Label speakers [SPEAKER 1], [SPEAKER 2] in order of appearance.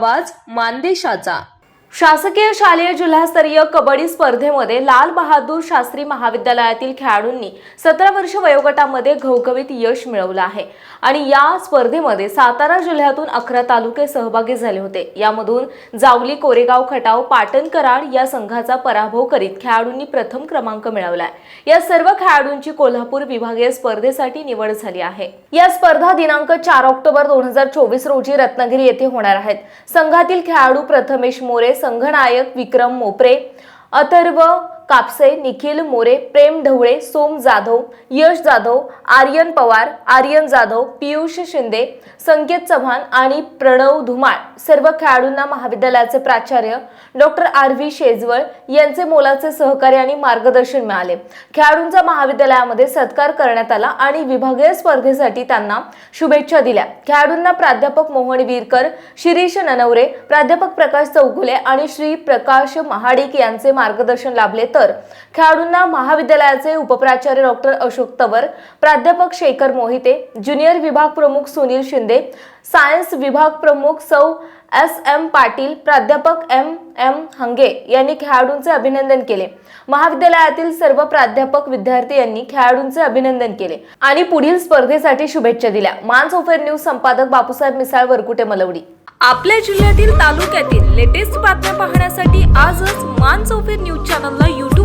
[SPEAKER 1] आवाज मानदेशाचा. शासकीय शालेय जिल्हास्तरीय कबड्डी स्पर्धेमध्ये लाल बहादूर शास्त्री महाविद्यालयातील खेळाडूंनी सतरा वर्ष वयोगटामध्ये घवघवीत यश मिळवलं आहे. आणि या स्पर्धेमध्ये सातारा जिल्ह्यातून अकरा तालुके सहभागी झाले होते. यामधून जावली कोरेगाव खटाव पाटण कराड या संघाचा पराभव करीत खेळाडूंनी प्रथम क्रमांक मिळवलाय. या सर्व खेळाडूंची कोल्हापूर विभागीय स्पर्धेसाठी निवड झाली आहे. या स्पर्धा दिनांक चार ऑक्टोबर दोन हजार चोवीस रोजी रत्नागिरी येथे होणार आहेत. संघातील खेळाडू प्रथमेश मोरे संघनायक विक्रम मोपरे अथर्व कापसे निखिल मोरे प्रेम ढवळे सोम जाधव यश जाधव आर्यन पवार आर्यन जाधव पियुष शिंदे संकेत चव्हाण आणि प्रणव धुमाळ सर्व खेळाडूंना महाविद्यालयाचे प्राचार्य डॉक्टर आर व्ही शेजवळ यांचे मोलाचे सहकार्य आणि मार्गदर्शन मिळाले. खेळाडूंचा महाविद्यालयामध्ये सत्कार करण्यात आला आणि विभागीय स्पर्धेसाठी त्यांना शुभेच्छा दिल्या. खेळाडूंना प्राध्यापक मोहन वीरकर शिरीष ननवरे प्राध्यापक प्रकाश चौगुले आणि श्री प्रकाश महाडिक यांचे मार्गदर्शन लाभले. तर खेळाडूंना महाविद्यालयाचे उपप्राचार्य डॉक्टर अशोक तवर प्राध्यापक शेखर मोहिते ज्युनियर विभाग प्रमुख सुनील शिंदे सायन्स विभाग प्रमुख सौ एस एम पाटील प्राध्यापक एम एम हंगे यांनी खेळाडूंचे अभिनंदन केले. महाविद्यालयातील सर्व प्राध्यापक विद्यार्थी यांनी खेळाडूंचे अभिनंदन केले आणि पुढील स्पर्धेसाठी शुभेच्छा दिल्या. मान सोफेर न्यूज संपादक बापूसाहेब मिसाळ वरकुटे मलवडी.
[SPEAKER 2] आपल्या जिल्ह्यातील तालुक्यातील लेटेस्ट बातम्या पाहण्यासाठी आजच मान ओफेर न्यूज चॅनलला